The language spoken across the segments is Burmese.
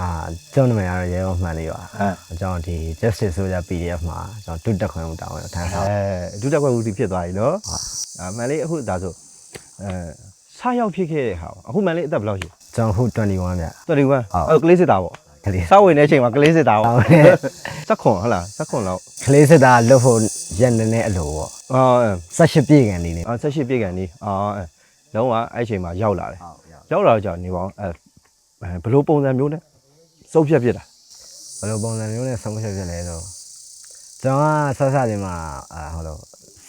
အာကျွန်တော်နာမည်ကတော့ရဲဘော်မှန်လေးပါအဲအကြောင်းဒီ Justice Soldier PDF မှာကျွန်တော်တွတ်တက်ခွင့်ဦးတောင်းရထမ်းဆောင်အဲဒုတက်ကွက်ဦးဒီဖြစ်သွားပြီနော်အာမန်လေးအခုဒါဆိုအဲဆားရောက်ဖြစ်ခဲ့တဲ့ဟာပေါ့အခုမန်လေးအသက်ဘယ်လောက်ရှိကျွန်တော်အခု21ဗျ31အဲကလေးစစ်တာပေါ့ကလေးစောက်ဝင်တဲ့အချိန်မှာကလေးစစ်တာပေါ့ဟုတ်ကဲ့စက်ခွန်ဟုတ်လားစက်ခွန်လောက်ကလေးစစ်တာလွတ်ဖို့ရက်နေနေအလိုပေါ့အော်18ပြည့်ကန်လေးနေအော်ဆက်ရှိပြည့်ကန်နီးအော်အဲလုံးဝအဲ့အချိန်မှာရောက်လာတယ်ဟုတ်ရရောက်လာတော့ကြာင့်နေပါအောင်အဲဘယ်လိုပုံစံမျိုးနဲ့ စုပ်ဖြတ်ဖြစ်တာဘယ်လိုပုံစံမျိုးနဲ့ဆုံးဖြတ်ဖြစ်လဲဆိုကျွန်တော်ကဆက်ဆက်ချင်းမှာအာဟိုလို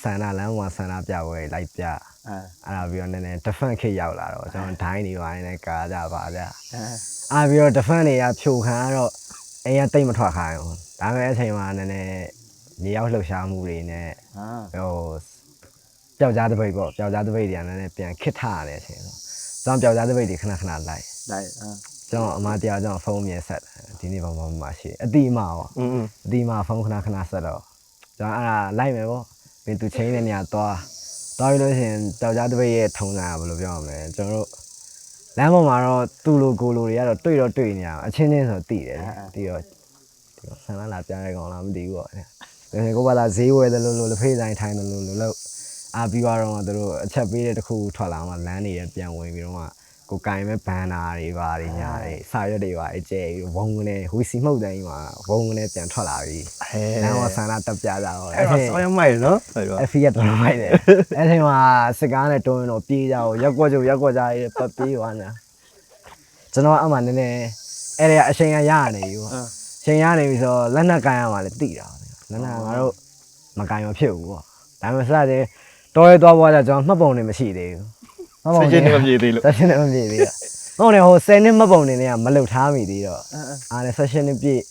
ဆန္ဒလမ်းမှာဆန္ဒပြပွဲလိုက်ပြအဲအဲ့ဒါပြီးတော့နည်းနည်း defense ခေတ်ရောက်လာတော့ကျွန်တော်ဒိုင်းနေပါနေကာကြပါဗျအဲအားပြီးတော့ defense တွေကဖြိုခံရတော့အိမ်ကတိတ်မထွက်ခိုင်းဘူးဒါပေမဲ့အချိန်မှာနည်းနည်းမြေရောက်လှုပ်ရှားမှုတွေနဲ့အာဟိုပျောက်ကြားတပိတ်ပေါ့ပျောက်ကြားတပိတ်တွေကလည်းနည်းနည်းပြန်ခစ်ထရတဲ့အချိန်ဆိုကျွန်တော်ပျောက်ကြားတပိတ်တွေခဏခဏလိုက်လိုက်အာ ကျွန်တော်အမတရားကျွန်တော်ဖုန်းမြင်ဆက်တယ်ဒီနေ့ဘာမှမမရှိအတိအမပေါ့อืมအတိအမဖုန်းခဏခဏဆက်တော့ကျွန်တော်အဲ့ဒါလိုက်မယ်ပေါ့ပြီးသူချင်းတဲ့နေရာသွားသွားပြီးလို့ရှိရင်ပျောက်ကြားတပိတ်ရဲ့ထုံးစံကဘယ်လိုပြောရမလဲကျွန်တော်တို့လမ်းပေါ်မှာတော့သူ့လိုကိုလိုတွေကတော့တွေ့တော့တွေ့နေရအောင်အချင်းချင်းဆိုတည်တယ်ပြီးတော့ဒီတော့ဆန္ဒလာပြရဲကောင်လားမသိဘူးပေါ့ဒါကိုဘာသာဈေးဝယ်တယ်လို့လို့လက်ဖေးဆိုင်ထိုင်းတယ်လို့လို့လို့အာပြီးတော့တော့သူတို့အချက်ပေးတဲ့တစ်ခုထွက်လာမှလမ်းတွေပြန်ဝင်ပြီးတော့မှ ကိုကင်မဲ့ဘန်နာတွေပါတွေညာတွေစာရွက်တွေပါအကျဲပြီးဝုံကနေဝီစီမှုတ်တိုင်းမှာဝုံကနေပြန်ထွက်လာပြီဟဲလမ်းမှာဆန္ဒတက်ပြကြတော့အဲ့တော့ဆောင်းရမိုက်နော်အဲ့တော့အဖီကတော်တော်မိုက်တယ်အဲ့ဒီမှာစကားနဲ့တွန်းတော့ပြေးကြအောင်ရက်ကွက်ကြရက်ကွက်ကြရေးပတ်ပြေးသွားညာကျွန်တော်အမှနည်းနည်းအဲ့ဒီအချိန်ကရရနေပြီပေါ့အချိန်ရနေပြီဆိုတော့လက်နက်ကင်ရမှာလည်းတိတာလက်နက်ကငါတို့မကင်မဖြစ်ဘူးပေါ့ဒါပေမဲ့စတဲ့တော်ရဲသွားပွားကြကျွန်တော်မှတ်ပုံနေမရှိသေးဘူး မှတ်ပုံဆက်နေချင်းနေမပြေသေးလို့ဆက်ရှင်နေမပြည့်သေးတော့ဟုတ်တယ်ဟို10နှစ်မှတ်ပုံနေနေကမလုတ်ထားမိသေးတော့အားလည်းဆက်ရှင်နေပြည့်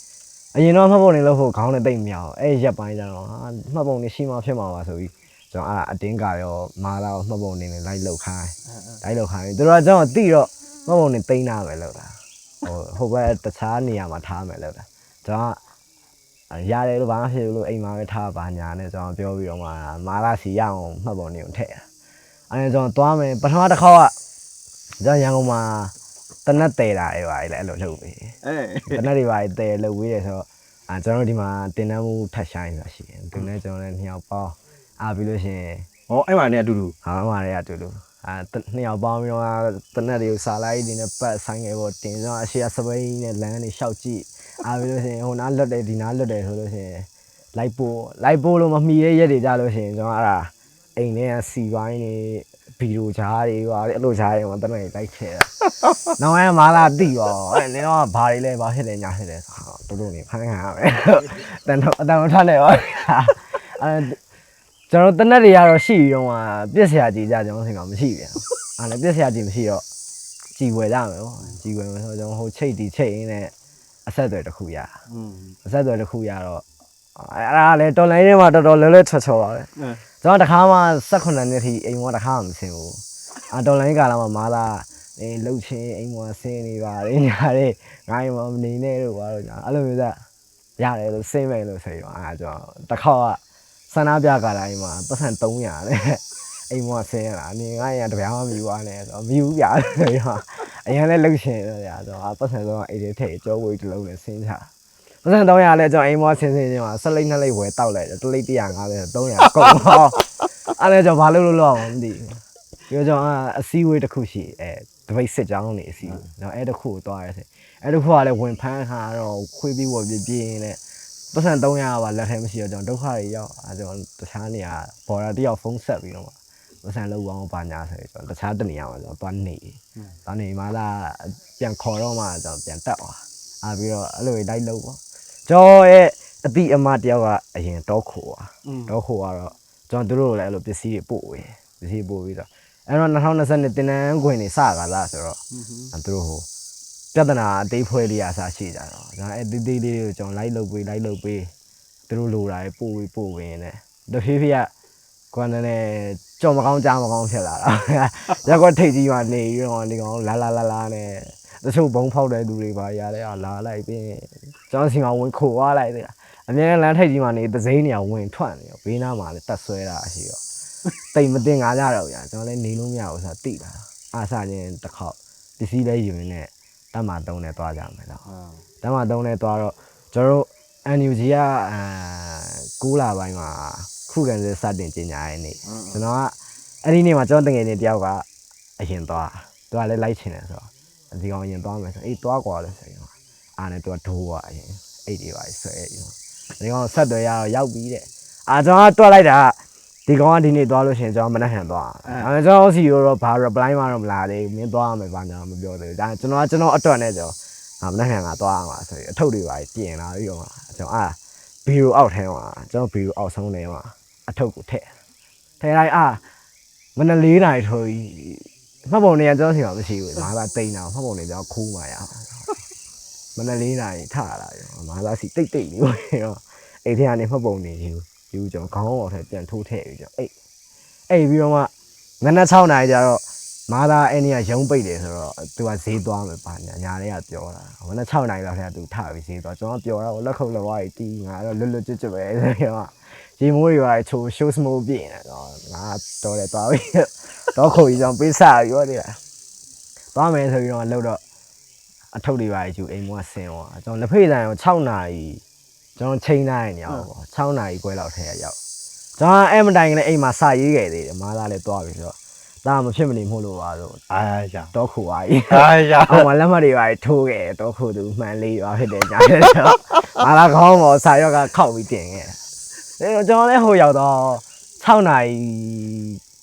အရင်တော့မှတ်ပုံနေလို့ဟိုခေါင်းနဲ့တိတ်မြောင်အဲ့ရက်ပိုင်းကျတော့ဟာမှတ်ပုံနေရှိမှဖြစ်မှာပါဆိုပြီးကျွန်တော်အဲ့ဒါအတင်းကရောမာလာကိုမှတ်ပုံနေနေလိုက်လုတ်ခိုင်းလိုက်လုတ်ခိုင်းသူတို့ကကျွန်တော်တိတော့မှတ်ပုံနေတိန်းထားမယ်လို့လားဟိုဟိုဘက်တခြားနေရာမှာထားမယ်လို့လားကျွန်တော်ကရတယ်လို့ဘာမှဖြစ်ဘူးလို့အိမ်မှာပဲထားပါညာနဲ့ကျွန်တော်ပြောပြီးတော့မှမာလာစီရအောင်မှတ်ပုံနေကိုထည့်တာ အဲ့ဒါကျွန်တော်သွားမယ်ပထမတစ်ခေါက်ကကျွန်တော်ရန်ကုန်မှာတနက်တဲတာတွေပါလေအဲ့လိုလုပ်ပြီးအဲတနက်တွေပါတဲလုပ်ပြီးတယ်ဆိုတော့အာကျွန်တော်တို့ဒီမှာတင်တန်းမှုထပ်ဆိုင်ဆိုတာရှိတယ်သူနဲ့ကျွန်တော်လည်းနှစ်ယောက်ပေါင်းအားပြီးလို့ရှိရင်ဟောအဲ့မှာနေအတူတူဟာမှာတွေအတူတူအာတနှစ်ယောက်ပေါင်းပြီးတော့တနက်တွေကိုစာလိုက်နေနဲ့ပတ်ဆိုင်ငယ်ပေါ်တင်ကျွန်တော်အရှိရစပိန်နဲ့လမ်းတွေရှောက်ကြည့်အားပြီးလို့ရှိရင်ဟိုနားလွတ်တယ်ဒီနားလွတ်တယ်ဆိုလို့ရှိရင်လိုက်ပို့လိုက်ပို့လို့မမီတဲ့ရက်တွေကြလို့ရှိရင်ကျွန်တော်အဲ့ဒါ အိမ်ထဲကစီပိုင်းနေဗီဒီယိုဂျားတွေပါအဲ့လိုဂျားတွေမှာတနက်လိုက်ချဲတာနောက်ပိုင်းမာလာတိရောအဲ့နင်တော့ဘာတွေလဲဘာဖြစ်လဲညာဖြစ်လဲဆိုတော့တို့တို့နေဖမ်းခံရမယ်တန်တော့အတန်ထွက်နေရောအဲကျွန်တော်တနက်တွေကတော့ရှိပြီးတော့မှပြစ်စရာကြည်ကြကျွန်တော်ဆင်ကမရှိပြန်အဲ့လည်းပြစ်စရာကြည်မရှိတော့ကြည်ဝယ်ကြမယ်ပေါ့ကြည်ဝယ်မယ်ဆိုတော့ကျွန်တော်ဟိုချိတ်တီချိတ်ရင်းနဲ့အဆက်အသွယ်တစ်ခုရอืมအဆက်အသွယ်တစ်ခုရတော့အဲ့ဒါလည်းတော်လိုင်းထဲမှာတော်တော်လဲလဲချော်ချော်ပါပဲအဲ ကျွန်တော်တခါမှ18နှစ်ထိအိမ်ပေါ်တခါမှမဆင်းဘူးအာတော်လိုင်းကာလမှာမာလာအေးလှုပ်ချင်းအိမ်ပေါ်ဆင်းနေပါတယ်ညာတဲ့ငါအိမ်ပေါ်မနေနဲ့လို့ပါတော့ညာအဲ့လိုမျိုးသားရတယ်လို့ဆင်းမယ်လို့ဆိုတော့အာကျွန်တော်တခါကဆန္ဒပြကာလာအိမ်မှာပတ်စံ300တဲ့အိမ်ပေါ်ဆင်းရတာအနေငါရတပြားမှမယူပါနဲ့ဆိုတော့မယူပြဆိုတော့အရင်လည်းလှုပ်ရှင်တော့ညာဆိုတော့ပတ်စံတော့အိမ်ထဲထည့်ကြောဝေးတစ်လုံးနဲ့ဆင်းချ ။ပတ်စံ300လဲကျွန်တော်အိမ်မောဆင်းဆင်းချင်းမှာဆက်လိမ့်နှစ်လိမ့်ဝယ်တောက်လိုက်တယ်။တစ်လိမ့်150 300ကုန်တော့အဲ့ဒါကျွန်တော်ဘာလုပ်လို့လောက်အောင်မသိဘူး။ပြီးတော့ကျွန်တော်အစည်းအဝေးတစ်ခုရှိအဲတပိတ်စစ်ကြောင်းနေအစည်းအဝေး။နော်အဲ့တစ်ခုကိုသွားရဲစေ။အဲ့တစ်ခုကလည်းဝင်ဖမ်းခါတော့ခွေးပြီးဝပြပြင်းနဲ့ပတ်စံ300ပါလက်ထဲမရှိတော့ကျွန်တော်ဒုက္ခတွေရောက်အဲကျွန်တော်တခြားနေရာဘော်ဒါတယောက်ဖုန်းဆက်ပြီးတော့ပတ်စံလောက်အောင်ပါညာဆိုပြီးကျွန်တော်တခြားတနေရာမှာကျွန်တော်သွားနေ။သွားနေမှလာပြန်ခေါ်တော့မှကျွန်တော်ပြန်တက်သွား။အာပြီးတော့အဲ့လိုလိုက်လို့ပေါ့။ ကျော်ရဲ့အတိအမတယောက်ကအရင်တောခိုပါอืมတောခိုကတော့ကျွန်တော်တို့လည်းအဲ့လိုပစ္စည်းတွေပို့ဝေပစ္စည်းပို့ပြီးတော့အဲ့တော့2020တင်တန်းခွင်နေစကားလားဆိုတော့အဲ့သူတို့ဟိုပြဿနာအသေးဖွဲလေးအစားရှိကြတော့ကျွန်တော်အဲ့တေးသေးလေးကိုကျွန်တော်လိုက်လုပ်ပေးလိုက်လုပ်ပေးသူတို့လိုတာတွေပို့ပြီးပို့ဝင်နေတဖြည်းဖြည်းကကွာနေကြော်မကောင်းကြားမကောင်းဖြစ်လာတာရက်ကွက်ထိတ်ကြီးမှနေပြီးတော့ဒီကောင်လာလာလာလာနဲ့ တချို့ဘုံဖောက်တဲ့သူတွေပါရတယ်အာလာလိုက်ပြီးကျွန်တော်စီမှာဝင်ခိုသွားလိုက်သေးတာအမြဲတမ်းလမ်းထိပ်ကြီးမှာနေသစိမ်းနေအောင်ဝင်ထွက်နေရောဘေးနားမှာလည်းတက်ဆွဲတာအရှိရောတိတ်မတင်ငါကြတော့ဗျာကျွန်တော်လည်းနေလို့မရဘူးဆိုတာတိတာအားစချင်းတစ်ခေါက်ပစ္စည်းလဲယူနေနဲ့တက်မှာ3နဲ့သွားကြမယ်တော့တက်မှာ3နဲ့သွားတော့ကျွန်တော်တို့ NUG ကအာ9လပိုင်းမှာခုခံစစ်စတင်ကြီးညာရနေကျွန်တော်ကအဲ့ဒီနေ့မှာကျွန်တော်တငယ်ချင်းတယောက်ကအရင်သွားသူကလည်းလိုက်ချင်တယ်ဆိုတော့ ဒီကောင်အရင်သွားမယ်ဆိုအေးသွားကွာလို့ဆိုရင်အာနဲ့သူကဒိုးသွားအရင်အိတ်တွေပါဆွဲပြီးတော့ဒီကောင်ဆက်သွယ်ရတော့ရောက်ပြီးတဲ့အာကျွန်တော်ကတွက်လိုက်တာကဒီကောင်ကဒီနေ့သွားလို့ရှိရင်ကျွန်တော်မနှက်ဟန်သွားအဲဒါကျွန်တော်စီရောတော့ဘာ reply မှတော့မလာသေးဘူးမင်းသွားရမယ်ဘာညာမပြောသေးဘူးဒါကျွန်တော်ကကျွန်တော်အတွက်နဲ့ကျွန်တော်အာမနှက်ဟန်ကသွားရမှာဆိုပြီးအထုပ်တွေပါပြင်လာပြီးတော့မှကျွန်တော်အာဘီရိုအောက်ထဲမှာကျွန်တော်ဘီရိုအောက်ဆုံးထဲမှာအထုပ်ကိုထည့်ထည့်လိုက်အာမနက်၄နာရီထိုးကြီး မှတ်ပုံနေရကျွန်တော်စီမှာမရှိဘူးမာလာတိန်တာမှတ်ပုံနေကျွန်တော်ခိုးမှရအောင်မနက်၄နာရီထလာပြီမာလာစီတိတ်တိတ်နေရောအိမ်ထဲကနေမှတ်ပုံနေယူယူကျွန်တော်ခေါင်းအောက်ထဲပြန်ထိုးထည့်ပြီးကျွန်တော်အိတ်အိတ်ပြီးတော့မှမနက်6နာရီကျတော့မာလာအဲ့နေကရုံးပိတ်တယ်ဆိုတော့သူကဈေးသွားမယ်ပါညာညာလေးကပြောတာမနက်6နာရီလောက်ထဲကသူထပြီးဈေးသွားကျွန်တော်ပြောတာလက်ခုပ်လက်ဝါးကြီးတီးငါတော့လွတ်လွတ်ကျွတ်ကျွတ်ပဲဆိုတော့ ရေမိုးတွေပါချိုး show smoke ပြင်တယ်တော့ငါတော့တယ်သွားပြီတော့ခုကြီးကျွန်တော်ပေးစားရောတယ်သွားမယ်ဆိုပြီးတော့လှုပ်တော့အထုပ်တွေပါယူအိမ်မောဆင်းသွားကျွန်တော်လက်ဖေးဆိုင်ကို6နာရီကျွန်တော်ချိန်နိုင်နေအောင်ပေါ့6နာရီခွဲလောက်ထဲရောက်ကျွန်တော်အဲ့မတိုင်ကလေးအိမ်မှာစာရေးခဲ့သေးတယ်မားလာလည်းသွားပြီဆိုတော့ဒါမဖြစ်မနေမို့လို့ပါဆိုအာရတော့ခုပါကြီးအာရအော်မလက်မတွေပါထိုးခဲ့တော့ခုသူမှန်လေးရွာဖြစ်တယ်ညာတယ်ဆိုတော့မာလာခေါင်းပေါ်စာရောက်ကခောက်ပြီးတင်ခဲ့တ ယ်ဒါကျွန်တော်လည်းဟိုရောက်တော့6နာရီ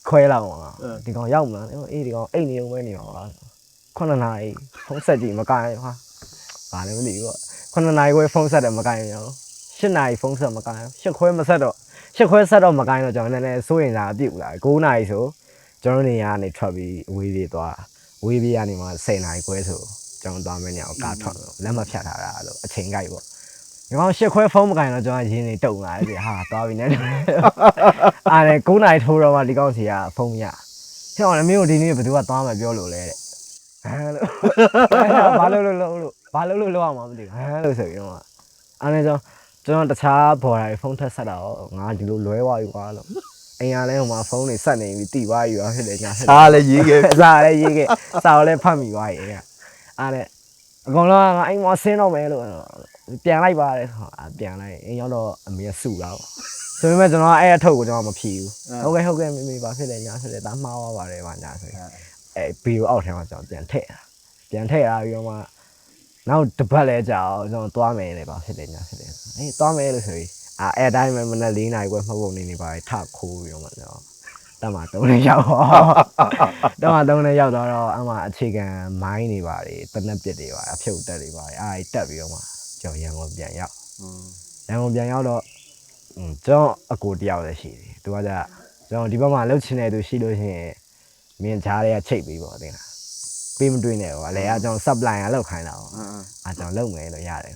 ခွဲလောက်ပါဒီကောင်ရောက်မလားအေးဒီကောင်အိတ်နေုံပဲနေပါ9နာရီဖုန်းဆက်ကြည့်မကိုင်းဟာဘာလည်းမသိဘူးပေါ့9နာရီခွဲဖုန်းဆက်တယ်မကိုင်းရော10နာရီဖုန်းဆက်မကိုင်း10ခွဲမဆက်တော့10ခွဲဆက်တော့မကိုင်းတော့ကျွန်တော်လည်းစိုးရင်သာအပြုတ်လာ9နာရီဆိုကျွန်တော်နေရာကနေထွက်ပြီးအဝေးပြေးသွားဝေးပြေးကနေမှ10နာရီခွဲဆိုကျွန်တော်သွားမယ်နေအောင်ကားထွက်လို့လက်မဖြတ်ထားတာလို့အချိန်ကြိုက်ပေါ့ ဒီကောင်10ခွဲဖုန်းမကိုင်းတော့ကျွန်တော်ရင်းနေတုံလာတယ်ဟာသွားပြီနဲ့အားလေ9နာရီထိုးတော့မှဒီကောင်စီကဖုန်းရကျွန်တော်လည်းမင်းတို့ဒီနေ့ဘယ်သူကသွားမှပြောလို့လဲတဲ့ဟမ်လို့ဘာလို့လို့လို့လို့ဘာလို့လို့လောက်အောင်မသိဘူးဟမ်လို့ဆိုပြီးတော့အားနေကျွန်တော်ကျွန်တော်တခြားဘော်ဒါတွေဖုန်းထက်ဆက်တာတော့ငါဒီလိုလွဲသွားပြီကွာလို့အိမ်ကလည်းဟိုမှာဖုန်းတွေဆက်နေပြီးတိသွားပြီရောဖြစ်တယ်ညာဖြစ်တယ်စားလည်းရေးခဲ့စားလည်းရေးခဲ့စားလည်းဖတ်မိသွားပြီအားလည်း အကောင်လုံးကငါအိမ်မဆင်းတော့မယ်လို့ပြန်လိုက်ပါတယ်ဆိုတော့ပြန်လိုက်အိမ်ရောက်တော့အမေကစုတာပေါ့ဆိုပေမဲ့ကျွန်တော်အဲ့အထုပ်ကိုကျွန်တော်မဖြီးဘူးဟုတ်ကဲ့ဟုတ်ကဲ့မိမိဘာဖြစ်လဲညာဖြစ်တယ်ဒါမှားသွားပါတယ်ဗာညာဆိုရင်အဲဘီရိုအောက်ထဲမှာကျွန်တော်ပြန်ထည့်တာပြန်ထည့်တာပြီးတော့မှနောက်တစ်ပတ်လဲကြာအောင်ကျွန်တော်သွားမယ်လေပါဖြစ်တယ်ညာဖြစ်တယ်အေးသွားမယ်လို့ဆိုပြီးအာအဲ့အတိုင်းပဲမနက်၄နာရီခွဲမှတ်ပုံနေနေပါထခိုးပြီးတော့မှကျွန်တော် တက်မှာတုံးနဲ့ရောက်တော့တက်မှာတုံးနဲ့ရောက်တော့အမှအခြေခံမိုင်းနေပါတယ်တနက်ပစ်တွေပါအဖြုတ်တက်တွေပါအားတက်ပြီးတော့မှကျွန်တော်ရန်ကုန်ပြန်ရောက်ရန်ကုန်ပြန်ရောက်တော့ကျွန်တော်အကိုတယောက်လည်းရှိတယ်သူကကြကျွန်တော်ဒီဘက်မှာလှုပ်ချင်တဲ့သူရှိလို့ရှိရင်မင်းကြားတွေကချိတ်ပြီးပေါ့တင်လားပေးမတွေ့နဲ့ဟိုအလဲအကြောင်း supply ကလောက်ခိုင်းတာပေါ့အကြောင်းလောက်မယ်လို့ရတယ်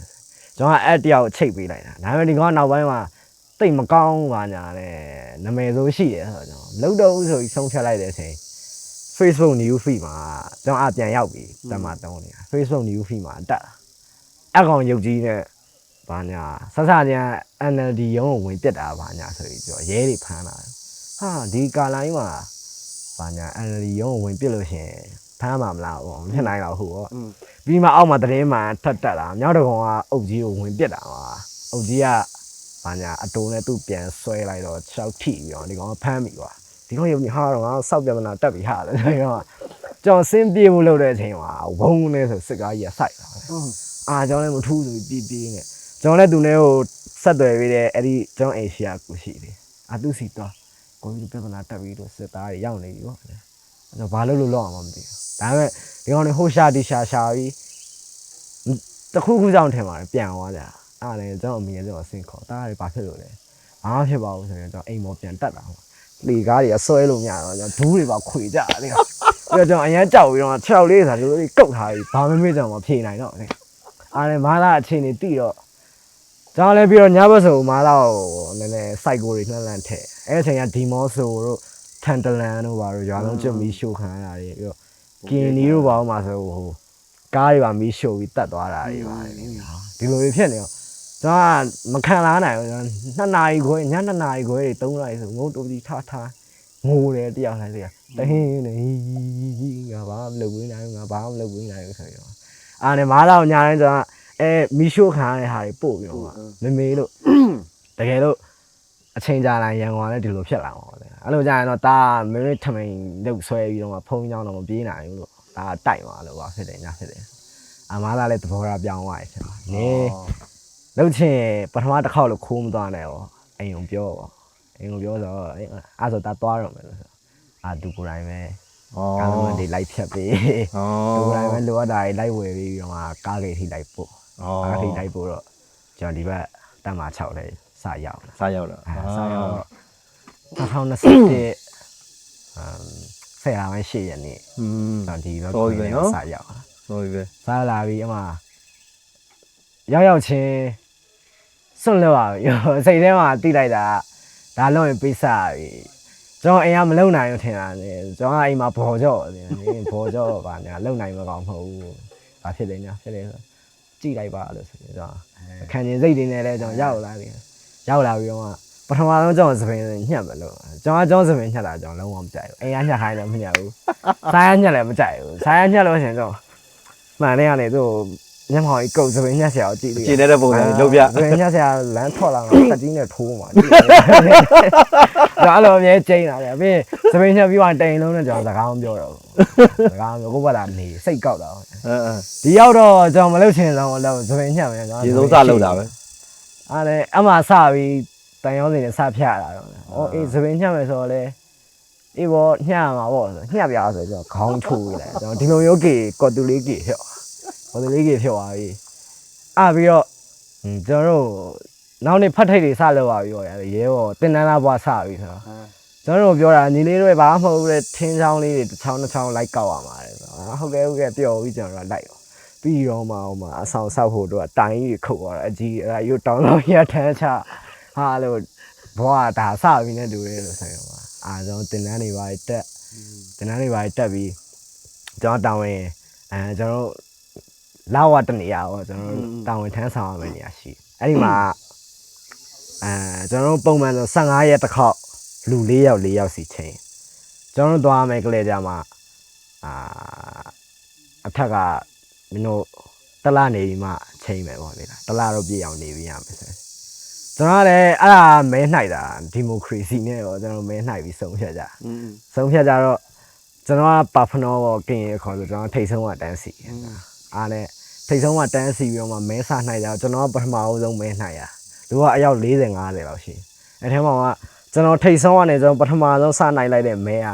ကျွန်တော်ကအဲ့တယောက်ချိတ်ပေးလိုက်တာဒါပေမဲ့ဒီကောင်နောက်ပိုင်းမှာ တိတ်မကောင်းပါညာလဲနာမည်ဆိုရှိတယ်ဆိုတော့ကျွန်တော်လောက်တော့ဦးဆိုပြီးဆုံးဖြတ်လိုက်တဲ့အချိန် Facebook new feed မှာကျွန်တော်အပြန်ရောက်ပြီတမတုံးနေတာ Facebook new feed မှာတက်အကောင်ရုပ်ကြီးနဲ့ဘာညာဆဆချင်း NLD ရုံးကိုဝင်ပြစ်တာဘာညာဆိုပြီးပြောရဲတွေဖမ်းလာဟာဒီကာလိုင်းမှာဘာညာ NLD ရုံးကိုဝင်ပြစ်လို့ရှရင်ဖမ်းမှာမလားဟောမဖြစ်နိုင်တော့ဟုတ်ဟောပြီးမှအောက်မှာသတင်းမှထပ်တက်လာမြောက်တကောင်ကအုပ်ကြီးကိုဝင်ပြစ်တာပါအုပ်ကြီးက ဘာညာအတုံးနဲ့သူ့ပြန်ဆွဲလိုက်တော့၆ထိပြီးတော့ဒီကောင်ကဖမ်းပြီကွာဒီကောင်ရုံကြီးဟာတော့ငါစောက်ပြမနာတက်ပြီဟာလေဒီကောင်ကကျွန်တော်စင်းပြေးဖို့လုပ်တဲ့အချိန်မှာဝုန်းနေဆိုစစ်ကားကြီးကစိုက်တာအာကျွန်တော်လည်းမထူးဆိုပြီးပြေးပြေးနေကျွန်တော်လည်းသူနဲ့ဟိုဆက်သွယ်ပြီးတဲ့အဲ့ဒီကျွန်တော်အေရှီယာကိုရှိတယ်အာသူစီတော့ကိုကြီးပြဿနာတက်ပြီးတော့စစ်သားတွေရောက်နေပြီပေါ့အဲ့တော့ဘာလို့လို့လောက်အောင်မသိဘူးဒါပေမဲ့ဒီကောင်တွေဟိုရှာတီရှာရှာပြီးတခုခုကြောင့်ထင်ပါတယ်ပြန်သွားကြ အဲ့ဒါလည်းကျွန်တော်အမြင်ကျွန်တော်အဆင်ခေါ်တားတွေဘာဖြစ်လို့လဲဘာမှဖြစ်ပါဘူးဆိုရင်ကျွန်တော်အိမ်မောပြန်တက်တာပေါ့လေကားတွေဆွဲလို့မရတော့ကျွန်တော်ဒူးတွေပါခွေကြတယ်ပြီးတော့ကျွန်တော်အရန်ကြောက်ပြီးတော့6လေးဆိုတာဒီလိုလေးကုတ်ထားပြီးဘာမှမေ့ကျွန်တော်မဖြေနိုင်တော့လေအားလည်းမားသားအချိန်တွေတိတော့ကျွန်တော်လည်းပြီးတော့ညဘက်ဆိုမားသားကိုနည်းနည်းစိုက်ကိုတွေနှမ်းလန့်ထည့်အဲ့အချိန်ကဒီမောဆိုတို့ထန်တလန်တို့ဘာတို့ရွာလုံးကျွတ်မီးရှို့ခံရတာတွေပြီးတော့ကင်နီတို့ဘာမှဆိုဟိုကားတွေပါမီးရှို့ပြီးတတ်သွားတာတွေပါဒီလိုတွေဖြစ်နေတော့ ကျွန်တော်ကမခံလာနိုင်ဘူးကျွန်တော်နှစ်နာရီခွဲညနှစ်နာရီခွဲတွေ3နာရီဆိုငုံတူတီထားထားငိုတယ်တယောက်လိုက်တည်းတဟင်းနေငါဘာမှမလုပ်ဘူးနိုင်ငါဘာမှမလုပ်ဘူးနိုင်ဆိုတော့အားနဲ့မားသားကိုညာတိုင်းကျွန်တော်အဲမီရှိုးခံရတဲ့ဟာတွေပို့ပြီးတော့မှမမေလို့တကယ်လို့အချိန်ကြာလာရန်ကုန်ကလည်းဒီလိုဖြစ်လာမှာပေါ့လေအဲ့လိုကြာရင်တော့ဒါမမေထမိန်လုတ်ဆွဲပြီးတော့မှဖုံးကြောင်းတော့မပြေးနိုင်ဘူးလို့ဒါတိုက်သွားလို့ပါဖြစ်တယ်ညာဖြစ်တယ်အမားသားလည်းသဘောထားပြောင်းသွားပြီဖြစ်ပါနေ လုတ်ချင်ပထမတစ်ခေါက်လို့ခိုးမသွားနဲ့ရောအိမ်ုံပြောပေါ့အိမ်ုံပြောဆိုအဲ့အဲ့ဆိုဒါသွားတော့မယ်လို့ဆိုအာသူကိုယ်တိုင်ပဲဩကားမန်တွေလိုက်ဖြတ်ပေးဩသူကိုယ်တိုင်ပဲလိုအပ်တာတွေလိုက်ဝယ်ပြီးတော့မှကားလေးထိလိုက်ပို့ကားထိလိုက်ပို့တော့ကျွန်တော်ဒီဘက်တက်မှာ6လဲစရောက်လာစားရောက်တော့အဲစရောက်တော့2021အမ်ဆယ်လာမယ့်8ရက်နေ့อืมကျွန်တော်ဒီဘက်တော်ပြီပဲနော်စရောက်လာဟုတ်ပြီပဲစားလာပြီးအမရောက်ရောက်ချင်း စွန့်လို့ပါပြီစိတ်ထဲမှာတိလိုက်တာဒါလုံးရင်ပိတ်စားပြီကျွန်တော်အိမ်ကမလုံနိုင်ဘူးထင်တာလေကျွန်တော်ကအိမ်မှာဘော်ကြော့တယ်ဘော်ကြော့ပါညာလုံနိုင်မကောင်းမဟုတ်ဘူးဘာဖြစ်လဲညာဖြစ်လဲဆိုကြည့်လိုက်ပါလို့ဆိုပြီးတော့ခံကျင်စိတ်တွေနဲ့လည်းကျွန်တော်ရောက်လာပြီရောက်လာပြီးတော့ပထမဆုံးကျွန်တော်စပင်ညှက်မလို့ကျွန်တော်ကျွန်တော်စပင်ညှက်တာကျွန်တော်လုံးဝမကြိုက်ဘူးအိမ်ကညှက်ခိုင်းလည်းမညှက်ဘူးစားရညှက်လည်းမကြိုက်ဘူးစားရညှက်လို့ရှိရင်ကျွန်တော်မှန်တယ်ကနေသူ့ ညမောင်ကြီးကုတ်စပင်းညက်ဆရာကိုကြည့်သေးကျင်တဲ့ပုံစံလုပ်ပြစပင်းညက်ဆရာလမ်းထွက်လာတော့တက်ကြီးနဲ့ထိုးမှာကြည့်တယ်ဒါအဲ့လိုအမြဲကျင်းလာတယ်ပြီးစပင်းညက်ပြီးမှတိန်လုံးနဲ့ကျွန်တော်စကားမပြောတော့ဘူးစကားမပြောကိုယ့်ဘာသာနေစိတ်ကောက်တာအင်းအင်းဒီရောက်တော့ကျွန်တော်မလုပ်ချင်တော့လို့စပင်းညက်မယ်ကျွန်တော်ရေဆုံးစလုပ်တာပဲအဲ့လေအမှစပြီးတန်ရောစင်နဲ့စဖြတ်လာတော့ဟောအေးစပင်းညက်မယ်ဆိုတော့လေအေးဘောညှက်မှာပေါ့ဆိုညှက်ပြားဆိုကျွန်တော်ခေါင်းထိုးလိုက်ကျွန်တော်ဒီလိုမျိုးကေကော်တူလေးကေဖြ စ်ကော်တူလေးကေဖြစ်သွားပြီအပြီးတော့ကျွန်တော်တို့နောက်နေ့ဖတ်ထိတ်တွေစလုပ်ပါပြီရောရဲဘောတင်တန်းလာဘွားစပြီဆိုတော့ကျွန်တော်တို့ပြောတာညီလေးတို့ဘာမှမဟုတ်ဘူးလေထင်းချောင်းလေးတွေတစ်ချောင်းတစ်ချောင်းလိုက်ကောက်ရမှာလေဆိုတော့ဟုတ်ကဲ့ဟုတ်ကဲ့ပျော်ပြီးကျွန်တော်တို့လိုက်ရောပြီးတော့မှဟိုမှာအဆောင်ဆောက်ဖို့တို့ကတိုင်ကြီးခုတ်သွားတာအကြီးအဲ့ဒါရုပ်တောင်းတော့ရထမ်းချဟာလို့ဘွားဒါစပြီနဲ့တူတယ်လို့ဆိုရင်အာကျွန်တော်တင်တန်းတွေပါတက်တင်တန်းတွေပါတက်ပြီးကျွန်တော်တောင်းဝင်အဲကျွန်တော်တို့ လာဝတနေရပေါ့ကျွန်တော်တို့တောင်းဝင်ထမ်းဆောင်ရမယ့်နေရာရှိအဲ့ဒီမှာအဲကျွန်တော်တို့ပုံမှန်ဆို15ရက်တစ်ခေါက်လူ၄ယောက်၄ယောက်စီချိန်ကျွန်တော်တို့သွားမယ်ကလေးကြမှာအာအထက်ကမင်းတို့တလားနေပြီးမှချိန်မယ်ပေါ့လေလားတလားတော့ပြည့်အောင်နေပြီးရမယ်ဆိုကျွန်တော်ကလည်းအဲ့ဒါမဲနှိုက်တာဒီမိုကရေစီနဲ့ရောကျွန်တော်မဲနှိုက်ပြီးဆုံးဖြတ်ကြอืมဆုံးဖြတ်ကြတော့ကျွန်တော်ကပါဖနောဘောကင်ရခေါ်ဆိုကျွန်တော်ထိတ်ဆုံးကတန်းစီ အားနဲ့ထိတ်ဆုံးကတန်းစီပြီးတော့မှမဲဆနှိုက်ကြတော့ကျွန်တော်ကပထမအဆုံးမဲနှိုက်ရလူကအယောက်40 50လောက်ရှိအဲထဲမှာကကျွန်တော်ထိတ်ဆုံးကနေကျွန်တော်ပထမဆုံးစနှိုက်လိုက်တဲ့မဲက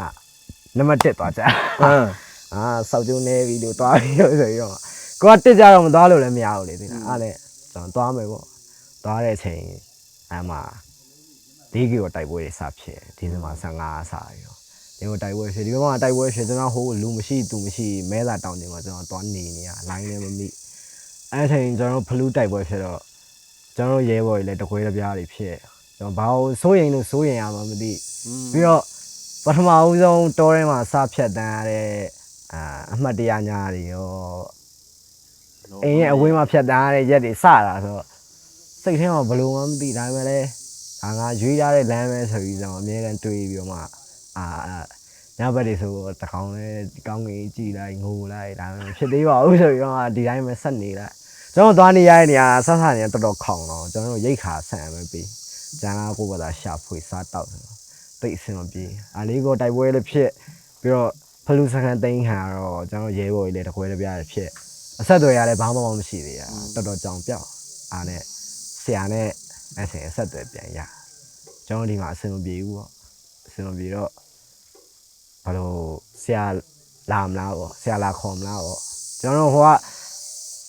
နံပါတ်1သွားကြအင်းအာစောက်ကျုံနေပြီလို့သွားပြီးလို့ဆိုပြီးတော့ကိုကတက်ကြတော့မသွားလို့လည်းမရဘူးလေဒီလားအားနဲ့ကျွန်တော်သွားမယ်ပေါ့သွားတဲ့အချိန်အဲမှာဒီကီကိုတိုက်ပွဲတွေစဖြစ်ဒီစမှာ15ဆာပြီး တော့ဒီကိုတိုက်ပွဲဖြစ်ဒီဘက်မှာတိုက်ပွဲဖြစ်ကျွန်တော်ဟိုလူမရှိသူမရှိမဲသာတောင်းတင်မှာကျွန်တော်သွားနေနေရလိုင်းလည်းမမိအဲအချိန်ကျွန်တော်ဖလူးတိုက်ပွဲဖြစ်တော့ကျွန်တော်ရဲဘော်တွေလည်းတကွဲတပြားတွေဖြစ်ကျွန်တော်ဘာလို့စိုးရင်လို့စိုးရင်ရမှာမသိပြီးတော့ပထမဦးဆုံးတောထဲမှာစဖြတ်တန်းရတဲ့အာအမှတ်တရညာတွေရောအိမ်ရဲ့အဝင်းမှာဖြတ်တန်းရတဲ့ရက်တွေစတာဆိုတော့စိတ်ထဲမှာဘလို့မှမသိဒါပေမဲ့လည်းဒါငါရွေးရတဲ့လမ်းပဲဆိုပြီးတော့အများနဲ့တွေးပြီးတော့မှ အာအာညဘက်တွေဆိုတော့တကောင်လဲဒီကောင်းငယ်ကြည့်လိုက်ငိုလိုက်ဒါပေမဲ့ဖြစ်သေးပါဘူးဆိုပြီးတော့မှဒီတိုင်းပဲဆက်နေလိုက်ကျွန်တော်သွားနေရတဲ့နေရာဆက်ဆက်နေတော်တော်ခေါင်တော့ကျွန်တော်တို့ရိတ်ခါဆန်ပဲပြီးကျန်တာကိုယ်ကသာရှာဖွေစားတောက်တယ်တိတ်အဆင်မပြေအားလေးကိုတိုက်ပွဲလည်းဖြစ်ပြီးတော့ဖလူစကန်သိန်းခံရတော့ကျွန်တော်ရဲဘော်ကြီးလည်းတခွဲတစ်ပြားလည်းဖြစ်အဆက်တွေရလည်းဘာမှမရှိသေးရတော်တော်ကြောင်ပြောက်အားနဲ့ဆရာနဲ့အဲ့ဆင်အဆက်တွေပြန်ရကျွန်တော်ဒီမှာအဆင်မပြေဘူးပေါ့အဆင်မပြေတော့ ဘာလို့ဆရာလာမလားပေါ့ဆရာလာခေါ်မလားပေါ့ကျွန်တော်တို့ဟိုက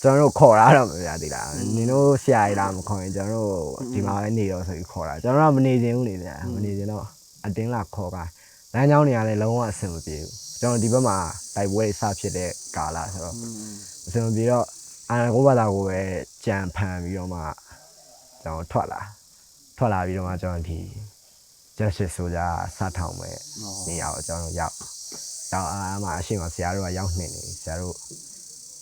ကျွန်တော်တို့ခေါ်ရတော့မပြသေးလားနင်တို့ဆရာကြီးလာမခေါ်ရင်ကျွန်တော်တို့ဒီမှာပဲနေတော့ဆိုပြီးခေါ်တာကျွန်တော်တို့ကမနေခြင်းဘူးနေတယ်မနေခြင်းတော့အတင်းလာခေါ်ပါလမ်းကြောင်းတွေကလည်းလုံးဝအဆင်မပြေဘူးကျွန်တော်ဒီဘက်မှာတိုက်ပွဲစဖြစ်တဲ့ကာလဆိုတော့အဆင်မပြေတော့အာကိုဘာသာကိုပဲကြံဖန်ပြီးတော့မှကျွန်တော်ထွက်လာထွက်လာပြီးတော့မှကျွန်တော်ဒီ justice ဆိုကြစထောင်မဲ့နေရာကိုကျွန်တော်ရောက်တော့အာမအရှိမဆရာတို့ကရောက်နေနေဆရာတို့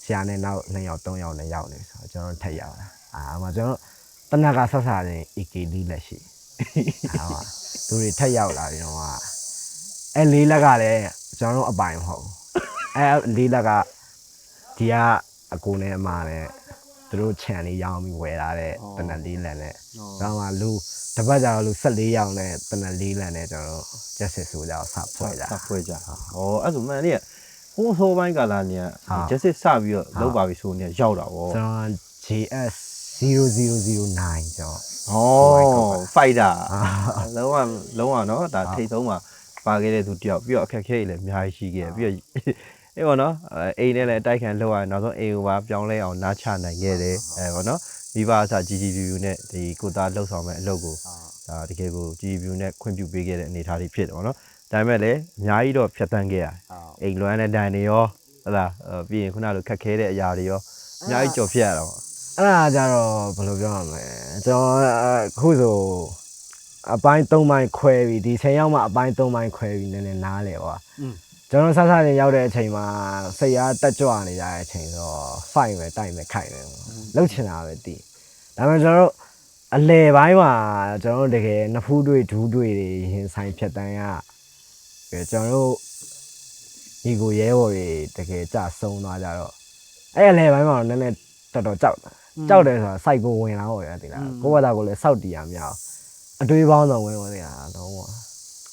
ဆရာနဲ့နောက်2ယောက်3ယောက်နဲ့ရောက်နေဆိုတော့ကျွန်တော်ထက်ရောက်လာအာမကျွန်တော်တနက်ကဆက်စားခြင်း EKD လက်ရှိအာမသူတွေထက်ရောက်လာပြီးတော့မှအဲလေးလက်ကလည်းကျွန်တော်တို့အပိုင်မဟုတ်ဘူးအဲလေးလက်ကဒီကအကူနဲ့အမနဲ့ သူတို့ခြံလေးရောင်းပြီးဝယ်လာတဲ့တနက်လေးလန်နဲ့ဒါမှလူတစ်ပတ်ကြာတော့လူ14ရောင်နဲ့တနက်လေးလန်နဲ့ကျွန်တော်ရက်စစ်ဆိုကြတော့စဖွဲ့ကြစဖွဲ့ကြ။ဩအဲ့ဆိုမှန်လေးကဟိုးဆိုပိုင်းကာလာနေဟာက just စပြီးတော့လောက်ပါပြီဆိုနေရောက်တာဗောကျွန်တော် JS 0009ကျော်။ဩ fighter လုံးဝလုံးဝနော်ဒါထိတ်ဆုံးမှာပါခဲ့တဲ့သူတယောက်ပြီးတော့အခက်အခဲတွေလည်းအများကြီးရှိခဲ့ပြီးတော့ အေးဗောနော်အိမ်နဲ့လည်းအတိုက်ခံလောက်ရနောက်ဆုံးအိမ်ကိုပါပြောင်းလဲအောင်နားချနိုင်ခဲ့တယ်အဲဗောနော်မိဘအစား GGVU နဲ့ဒီကိုသားလှုပ်ဆောင်မဲ့အလုပ်ကိုဒါတကယ်ကို GVU နဲ့ခွင့်ပြုပေးခဲ့တဲ့အနေအထားတွေဖြစ်တယ်ဗောနော်ဒါပေမဲ့လည်းအများကြီးတော့ဖြတ်တန်းခဲ့ရတယ်အိမ်လွမ်းတဲ့တိုင်တွေရောဟတ်လားအဲပြီးရင်ခုနလိုခက်ခဲတဲ့အရာတွေရောအများကြီးကြော်ဖြတ်ရတာဗောအဲ့ဒါကြတော့ဘယ်လိုပြောရမလဲကျွန်တော်အခုဆိုအပိုင်း၃ပိုင်းခွဲပြီးဒီချိန်ရောက်မှအပိုင်း၃ပိုင်းခွဲပြီးနည်းနည်းနားလေကွာ ကျွန်တော်ဆဆချင်းရောက်တဲ့အချိန်မှာစိတ်အားတက်ကြွနေကြတဲ့အချိန်ဆိုတော့ fight ပဲတိုက်ပဲခိုက်တယ်လှုပ်ချင်တာပဲတီးဒါပေမဲ့ကျွန်တော်တို့အလဲပိုင်းမှာကျွန်တော်တို့တကယ်နှစ်ဖူးတွေ့ဒူးတွေ့တွေရင်ဆိုင်ဖြတ်တန်းရပြီးကျွန်တော်တို့ဒီကိုရဲဘော်တွေတကယ်ကြဆုံးသွားကြတော့အဲ့အလဲပိုင်းမှာတော့နည်းနည်းတော်တော်ကြောက်တာကြောက်တယ်ဆိုတာစိုက်ကိုဝင်လာတော့ရတည်လားကိုယ့်ဘာသာကိုလည်းစောက်တီးရမြောက်အတွေးပေါင်းစုံဝင်ဝင်နေတာတော့ဟော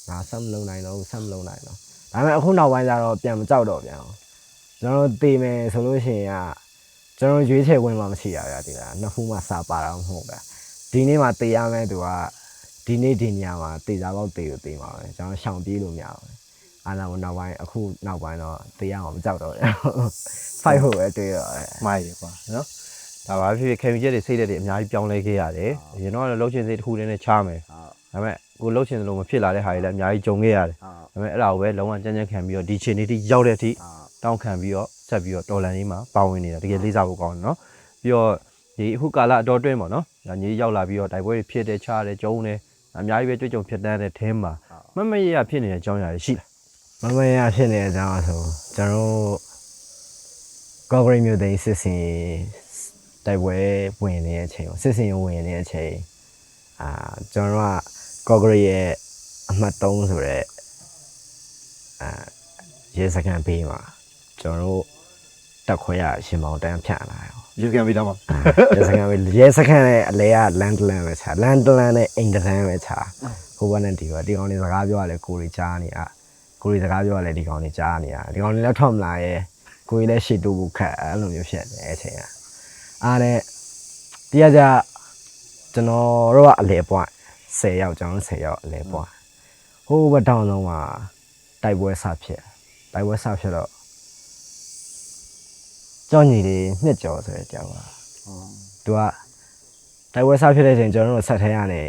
ငါဆက်မလုံးနိုင်တော့ဆက်မလုံးနိုင်တော့ ဒါပေမဲ့အခုနောက်ပိုင်းကျတော့ပြန်မကြောက်တော့ပြန်အောင်ကျွန်တော်တေးမယ်ဆိုလို့ရှိရင်ကကျွန်တော်ရွေးချယ်ဝင်မှမရှိရရတည်လားနှစ်ဖူးမှစာပါတော့မဟုတ်ပဲဒီနေ့မှတေးရမယ်သူကဒီနေ့ဒီညမှာတေးစားပေါက်တေးကိုတေးမှာပဲကျွန်တော်ရှောင်ပြေးလို့မရဘူးအားလုံးနောက်ပိုင်းအခုနောက်ပိုင်းတော့တေးရအောင်မကြောက်တော့ဘူး fight ဖို့ပဲတွေးတော့တယ်မိုက်တယ်ကွာနော်ဒါပါဖြစ်ဖြစ်ခင်ဗျချက်တွေစိတ်တွေအများကြီးပြောင်းလဲခဲ့ရတယ်အရင်တော့လှုပ်ချင်စိတ်တစ်ခုတည်းနဲ့ချားမယ်ဒါပေမဲ့ ကိုလှုပ်ချင်တယ်လို့မဖြစ်လာတဲ့ဟာတွေလည်းအများကြီးကြုံခဲ့ရတယ်ဒါပေမဲ့အဲ့ဒါကိုပဲလုံးဝကြမ်းကြမ်းခံပြီးတော့ဒီချိန်လေးထိရောက်တဲ့အထိတောင်းခံပြီးတော့ဆက်ပြီးတော့တော်လန်လေးမှာပါဝင်နေတာတကယ်လေးစားဖို့ကောင်းတယ်နော်ပြီးတော့ဒီအခုကာလအတော်တွင်းပေါ့နော်ဒါညီရောက်လာပြီးတော့တိုက်ပွဲတွေဖြစ်တယ်ချားတယ်ကျုံတယ်အများကြီးပဲတွေ့ကြုံဖြစ်တန်းတဲ့အဲမှာမမရရဖြစ်နေတဲ့အကြောင်းအရာတွေရှိလားမမရဖြစ်နေတဲ့အကြောင်းအဆိုကျွန်တော်တို့ကော့ဂရိတ်မြို့သိမ်းစစ်စင်တိုက်ပွဲဝင်နေတဲ့အချိန်ပေါ့စစ်စင်ဝင်နေတဲ့အချိန်အာကျွန်တော်တို့က ကော့ဂရိတ်ရဲ့အမှတ်3ဆိုတဲ့အာရေစကန်ပေးမှာကျွန်တော်တို့တက်ခွဲရရှင်မောင်တန်းဖြတ်လာရော ယူကန်ပြီးတော့မှာ ရဲစခန်းပဲရဲစခန်းနဲ့အလဲကလန်တလန်ပဲခြာလန်တလန်နဲ့အိမ်တလန်ပဲခြာဟိုဘက်နဲ့ဒီဘက်ဒီကောင်လေးစကားပြောရလဲကိုရီကြားနေอ่ะကိုရီစကားပြောရလဲဒီကောင်လေးကြားနေတာဒီကောင်လေးလည်းထွက်မလာရဲ့ကိုရီလည်းရှေ့တူဘူးခက်အဲ့လိုမျိုးဖြစ်နေတဲ့အချိန်อ่ะအားတဲ့တရားကြကျွန်တော်တို့ကအလဲပွိုင်း 10ယောက်ကျွန်တော်တို့10ယောက်အလဲပွိုင်းဟိုဘက်တောင်လုံးမှာတိုက်ပွဲစဖြစ်တိုက်ပွဲစဖြစ်တော့ကြောင်းညီလေးနှစ်ကျော်ဆိုတဲ့ကြောက်ပါသူကတိုက်ဝဲစားဖြစ်တဲ့အချိန်ကျွန်တော်တို့ဆက်ထဲရနေ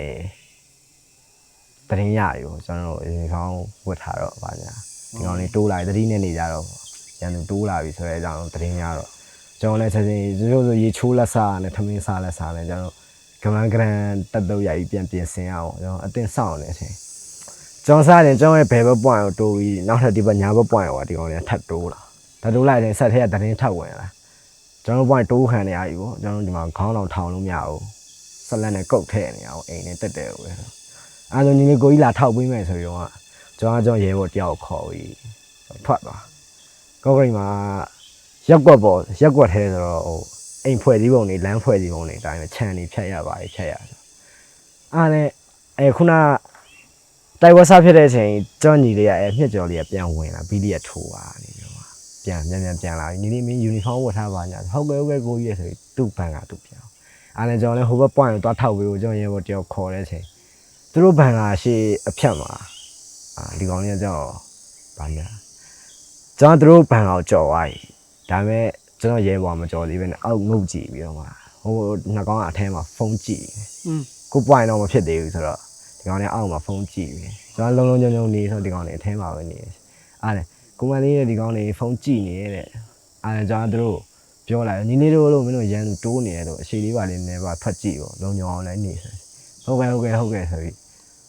တရင်ရယူကျွန်တော်တို့ဒီကောင်ဝတ်ထားတော့ဗာညာဒီကောင်လေးတိုးလာတတိနဲ့နေကြတော့ရန်သူတိုးလာပြီဆိုတဲ့အကြောင်းတရင်ရတော့ကျွန်တော်လည်းချက်ချင်းရိုးရိုးရေချိုးလက်စားနဲ့ထမင်းစားလက်စားနဲ့ကျွန်တော် ကမန်ဂရန်တက်တော့ရပြီးပြန်ပြင်ဆင်အောင်ကျွန်တော်အတင်းစောင့်နေတဲ့အချိန်ကျွန်တော်စားရင်ကျွန်တော်ရဲ့ဘယ်ဘက်ပွိုင်းကိုတိုးပြီးနောက်ထပ်ဒီဘက်ညာဘက်ပွိုင်းကိုဒီကောင်လေးထပ်တိုးလာထပ်တိုးလိုက်တဲ့ဆက်ထဲကတရင်ထပ်ဝင်လာကျွန်တော်တို့ဘိုင်းတိုးခံနေရပြီပေါ့ကျွန်တော်တို့ဒီမှာခေါင်းတော်ထောင်လို့မရဘူးဆက်လက်နဲ့ကုတ်ထဲ့နေအောင်အိမ်နဲ့တက်တယ်ပဲအဲဒါညီလေးကိုကြီးလာထောက်ပေးမယ်ဆိုရင်ကကျွန်တော်ကကျွန်တော်ရဲဘော်တယောက်ခေါ်ပြီးထွက်သွားကော့ဂရိတ်မှာရက်ကွက်ပေါ်ရက်ကွက်ထဲဆိုတော့ဟို အိမ်ဖွဲ့စည်းပုံတွေလမ်းဖွဲ့စည်းပုံတွေအတိုင်းပဲခြံနေဖြတ်ရပါတယ်ဖြတ်ရဆိုအားနဲ့အဲခုနတိုက်ဝက်စားဖြစ်တဲ့အချိန်ကျွန်တော်ညီလေးကအဲမြက်ကျော်လေးကပြန်ဝင်လာဘီလီကထိုးပါနေပြီးတော့ပြန်ပြန်ပြန်ပြန်လာပြီညီလေးမင်းယူနီဖောင်းဝတ်ထားပါညာဟုတ်ကဲ့ဟုတ်ကဲ့ကိုကြီးရဲ့ဆိုပြီးသူ့ဘန်ကသူ့ပြန်အားလည်းကျွန်တော်လည်းဟိုဘက် point ကိုတွားထောက်ပေးဖို့ကျွန်တော်ရေဘော်တယောက်ခေါ်တဲ့အချိန်သူတို့ဘန်ကရှေ့အဖြတ်မှာအာဒီကောင်လေးကကျွန်တော်ဗာညာကျွန်တော်သူတို့ဘန်ကိုကြော်သွားပြီဒါပေမဲ့ ကျွန်တော်ရေဘော်မကြော်သေးပဲနဲ့အောက်ငုတ်ကြည့်ပြီးတော့မှဟိုနှကောင်ကအထဲမှာဖုန်းကြည့်อืมကို point တော့မဖြစ်သေးဘူးဆိုတော့ဒီကောင်လေးအောက်မှာဖုန်းကြည့်ပြီကျွန်တော်လုံးလုံးကြုံကြုံနေဆိုဒီကောင်လေးအထဲမှာပဲနေအားလည်းကိုမလေးရဲ့ဒီကောင်းနေဖုန်းကြည့်နေတဲ့အာကျွန်တော်တို့ပြောလိုက်ညီလေးတို့လို့မင်းတို့ရန်သူတိုးနေတယ်လို့အရှိလေးပါလေးနည်းပါထွက်ကြည့်ပေါ့လုံညောင်းအောင်လည်းနေဆိုဟုတ်ကဲ့ဟုတ်ကဲ့ဟုတ်ကဲ့ဆိုပြီး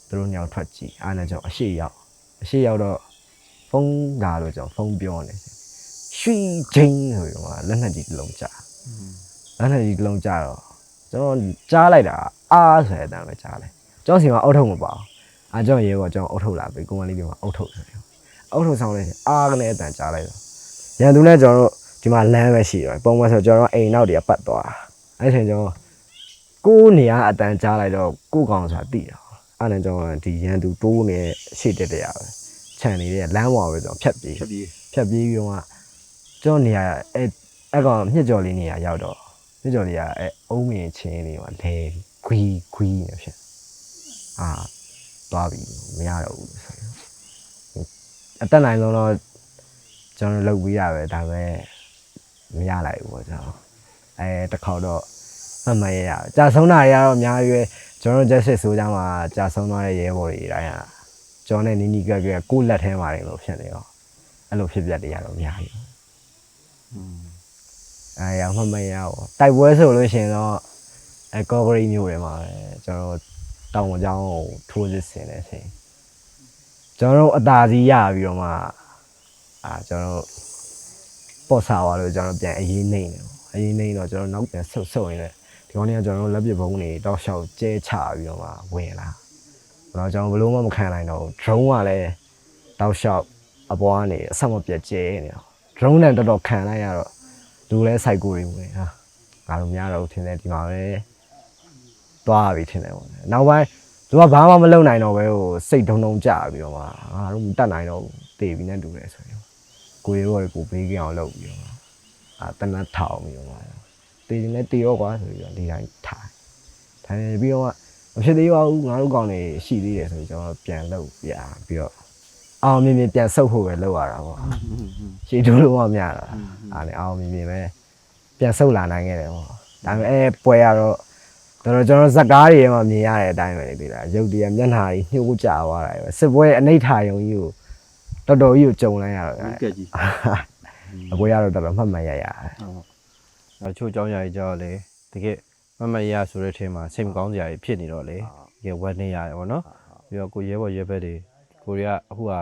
သူတို့ညောင်ထွက်ကြည့်အားနဲ့ကျွန်တော်အရှိရောက်အရှိရောက်တော့ဖုန်းလာလို့ကျွန်တော်ဖုန်းပြောနေ ရွှီချင်းဆိုပြီးတော့လက်နဲ့ကြီးတစ်လုံးကြာလက်နဲ့ကြီးတစ်လုံးကြာတော့ကျွန်တော်ကြားလိုက်တာအားဆိုတဲ့အတန်းပဲကြားလိုက်ကျွန်တော်စီမှာအုတ်ထုံမပါဘူးအာကျွန်တော်ရေဘောကျွန်တော်အုတ်ထုံလာပြီကိုမလေးပြမှာအုတ်ထုံဆိုတယ်အောက်ထုံဆောင်လိုက်ရင်အားကနေအတန်ကြားလိုက်တော့ရန်သူနဲ့ကျွန်တော်တို့ဒီဒီမှာလမ်းပဲရှိတော့ပုံမှန်ဆိုကျွန်တော်အိမ်နောက်တည်းပတ်သွားအဲ့ချိန်ကျွန်တော်ကိုယ်နေရအတန်ကြားလိုက်တော့ကိုယ်ကောင်ဆိုတာတိတာအဲ့ဒါကျွန်တော်ဒီရန်သူတိုးနေရှေ့တက်တရားပဲခြံနေတဲ့လမ်းပေါ်ပဲကျွန်တော်ဖြတ်ပြေးဖြတ်ပြီးဖြတ်ပြေးပြီးတော့မှ ကျွန်တော်နေရအဲအဲ့ကောင်မြင့်ကျော်လေးနေရရောက်တော့မြင့်ကျော်လေးကအဲအုံးမင်းချင်းလေးမှာလဲခွီးခွီးနေဖြစ်အာသွားပြီမရတော့ဘူးဆိုရင်အတက်နိုင်ဆုံးတော့ကျွန်တော်လုပ်ပြီးရပဲဒါပေမဲ့မရလိုက်ဘူးပေါ့ကျွန်တော်အဲတစ်ခေါက်တော့မှတ်မရရကြာဆုံးတာတွေကတော့အများကြီးပဲကျွန်တော်တို့ justice ဆိုကြမှာကြာဆုံးသွားတဲ့ရဲဘော်တွေတိုင်းဟာကျွန်တော်နဲ့နီနီကက်ကက်ကိုယ့်လက်ထဲမှာနေလို့ဖြစ်နေတော့အဲ့လိုဖြစ်ပြတွေရတော့အများကြီး အဲရမှတ်မရဘူးတိုက်ပွဲဆိုလို့ရှိရင်တော့အဲကော်ဂရီမျိုးတွေမှာပဲကျွန်တော်တောင်ဝကြောင်းကိုထိုးစစ်ဆင်နေချိန်ကျွန်တော်တို့အသာစီးရပြီးတော့မှအာကျွန်တော်တို့ပေါ့ဆာသွားလို့ကျွန်တော်ပြန်အေးနေတယ်အေးနေတော့ကျွန်တော်နောက်ပြန်ဆုတ်ဆုတ်ရင်းနဲ့ဒီကောင်တွေကကျွန်တော်တို့လက်ပစ်ဘုံတွေတောက်လျှောက်ကျဲချပြီးတော့မှဝင်လာတော့ကျွန်တော်ဘယ်လို့မှမခံနိုင်တော့ဘူး drone ကလည်းတောက်လျှောက်အပေါ်ကနေအဆက်မပြတ်ကျဲနေတော့ drone နဲ့တော်တော်ခံလိုက်ရတော့လူလဲ cycle တွေဝင်ဟာငါတို့များတော့ထင်တယ်ဒီမှာပဲသွားပြီထင်တယ်ပေါ့နောက်ပိုင်းသူကဘာမှမလုပ်နိုင်တော့ပဲဟိုစိတ်ဒုံဒုံကြပြီးတော့မှငါတို့မတတ်နိုင်တော့ဘူးတေပြီးနဲ့တူတယ်ဆိုရင်ကိုရီရောကိုဘေးကင်းအောင်လုပ်ပြီးတော့အာတနတ်ထောင်ပြီးတော့တေရင်လည်းတေရောကွာဆိုပြီးတော့ဒီတိုင်းထားထိုင်နေပြီးတော့မဖြစ်သေးပါဘူးငါတို့ကောင်နေရှိသေးတယ်ဆိုပြီးကျွန်တော်ပြန်လုပ်ပြပြီးတော့ အောင်မြင်မြင်ပြန်ဆုပ်ဖို့ပဲလုပ်ရတာပေါ့ရှည်တူလို့မများတာအားလည်းအောင်မြင်မြင်ပဲပြန်ဆုပ်လာနိုင်ခဲ့တယ်ပေါ့ဒါပေမဲ့အဲပွဲရတော့တော်တော်ကျွန်တော်ဇက်ကားတွေမှာမြင်ရတဲ့အတိုင်းပဲလေဒီလားရုပ်တရက်မျက်နှာကြီးနှိုးကြသွားတာပဲစစ်ပွဲအနိဋ္ဌာယုံကြီးကိုတော်တော်ကြီးကိုကြုံလိုက်ရတော့ ကက်ကြီး အပွဲရတော့တော်တော်မှတ်မှတ်ရရ အဲချို့เจ้าညာကြီးကြောက်လေတကယ်မမရဆိုတဲ့ထဲမှာစိတ်မကောင်းစရာကြီးဖြစ်နေတော့လေတကယ်ဝက်နေရတယ်ဗောနော်ပြီးတော့ကိုရဲဘော်ရဲဘက်တွေ ကိုရီးယားအခုက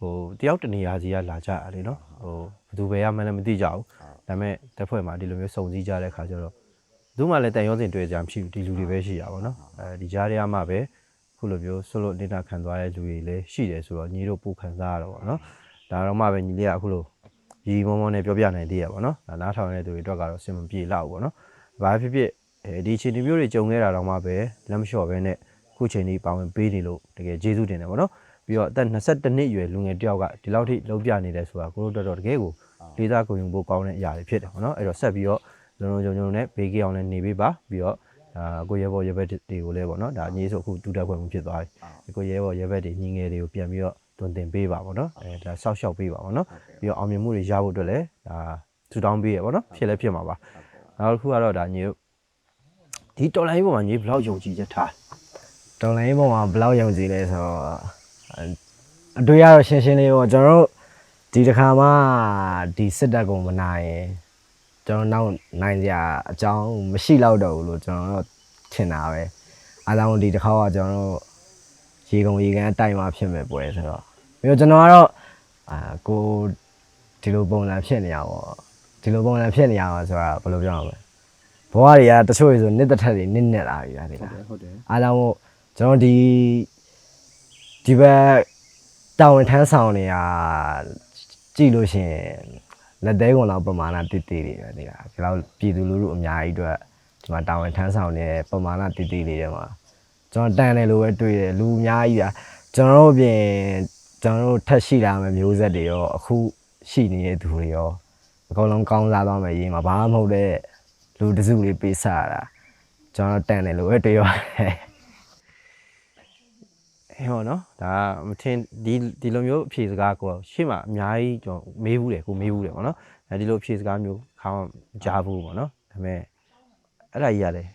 ဟိုတယောက်တနေရာစီကလာကြရလေနော်ဟိုဘယ်သူပဲရမှန်းလည်းမသိကြဘူးဒါပေမဲ့တက်ဖွဲ့မှာဒီလိုမျိုးစုံစည်းကြတဲ့ခါကျတော့ဘူးမှလည်းတန်ရုံးစင်တွေ့ကြမရှိဘူးဒီလူတွေပဲရှိရပါတော့နော်အဲဒီကြားထဲမှာပဲခုလိုမျိုးဆွလို့နေတာခံသွားတဲ့လူတွေလည်းရှိတယ်ဆိုတော့ညီတို့ပူခံစားရတော့ဗောနော်ဒါတော့မှပဲညီလေးကအခုလိုရီမောမောနဲ့ပြောပြနိုင်သေးရပါတော့။ဒါနားထောင်နေတဲ့သူတွေအတွက်ကတော့အဆင်မပြေလောက်ဘူးပေါ့နော်။ဘာဖြစ်ဖြစ်အဲဒီအချိန်ဒီမျိုးတွေကြုံခဲ့တာတော့မှပဲလက်မလျှော့ပဲနဲ့ခုချိန်ဒီပါဝင်ပေးနေလို့တကယ်ကျေးဇူးတင်တယ်ပေါ့နော်။ ပြီးတော့အသက်22နှစ်အရွယ်လူငယ်တစ်ယောက်ကဒီလောက်ထိလုံးပြနေတယ်ဆိုတာကိုတို့တော်တော်တကယ်ကိုလေးစားကိုယုံဖို့ကောင်းတဲ့အရာတွေဖြစ်တယ်ပေါ့နော်။အဲ့တော့ဆက်ပြီးတော့လုံလုံခြုံခြုံနဲ့ဘေးကအောင်လည်းနေပေးပါပြီးတော့အာကိုရဲဘော်ရဲဘက်တွေကိုလည်းပေါ့နော်ဒါအငြိဆိုအခုတူတက်ခွင့်မှုဖြစ်သွားပြီ။ကိုရဲဘော်ရဲဘက်တွေညီငယ်တွေကိုပြန်ပြီးတော့တွင်တင်ပေးပါပေါ့နော်။အဲဒါဆောက်ရှောက်ပေးပါပေါ့နော်။ပြီးတော့အောင်မြင်မှုတွေရဖို့အတွက်လည်းဒါထူတောင်းပေးရပါတော့ဖြစ်လဲဖြစ်မှာပါနောက်တစ်ခုကတော့ဒါညီတို့ဒီတော်လိုင်းပေါ်မှာညီဘယ်လောက်ယုံကြည်ချက်ထားတော်လိုင်းပုံမှာဘယ်လောက်ယုံကြည်လဲဆိုတော့ အတွေ့ရတော့ရှင်းရှင်းလေးပေါ့ကျွန်တော်တို့ဒီတစ်ခါမှဒီစစ်တပ်ကိုမနိုင်ရင်ကျွန်တော်နောက်နိုင်ကြအကြောင်းမရှိတော့တော့ဘူးလို့ကျွန်တော်တို့ထင်တာပဲအားလုံးဒီတစ်ခါကကျွန်တော်တို့ရေကုန်ရေကန်အတိုင်မှာဖြစ်မဲ့ပွဲဆိုတော့ပြီးတော့ကျွန်တော်ကတော့အာကိုဒီလိုပုံစံဖြစ်နေရပါဘောဒီလိုပုံစံဖြစ်နေရမှာဆိုတာဘယ်လိုပြောရမလဲဘဝတွေကတချို့ဆိုနှစ်သက်ထက်တွေနစ်နဲ့လာပြီလားဒီလားဟုတ်တယ်အားလုံးမို့ကျွန်တော်ဒီ ဒီဘက်တာဝန်ထမ်းဆောင်နေတာကြည့်လို့ရှိရင်လက်သေးကုန်လောက်ပမာဏတိတိတွေပဲဒီလားဒီလောက်ပြည်သူလူထုအများကြီးအတွက်ဒီမှာတာဝန်ထမ်းဆောင်နေတဲ့ပမာဏတိတိတွေထဲမှာကျွန်တော်တန်တယ်လို့ပဲတွေ့တယ်လူအများကြီးပါကျွန်တော်တို့ပြင်ကျွန်တော်တို့ထက်ရှိလာမယ့်မျိုးဆက်တွေရောအခုရှိနေတဲ့သူတွေရောအကုန်လုံးကောင်းစားသွားမယ်ရေးမှာဘာမှမဟုတ်တဲ့လူတစုလေးပေးစားရတာကျွန်တော်တန်တယ်လို့ပဲတွေ့ပါတယ် အဲဟောနော်ဒါမထင်ဒီဒီလိုမျိုးအဖြေစကားကိုရှေ့မှာအများကြီးကျွန်တော်မေးဘူးတယ်ကိုမေးဘူးတယ်ပေါ့နော်အဲဒီလိုအဖြေစကားမျိုးခါမှမကြားဘူးပေါ့နော်ဒါပေမဲ့အဲ့ဒါကြီးရတယ်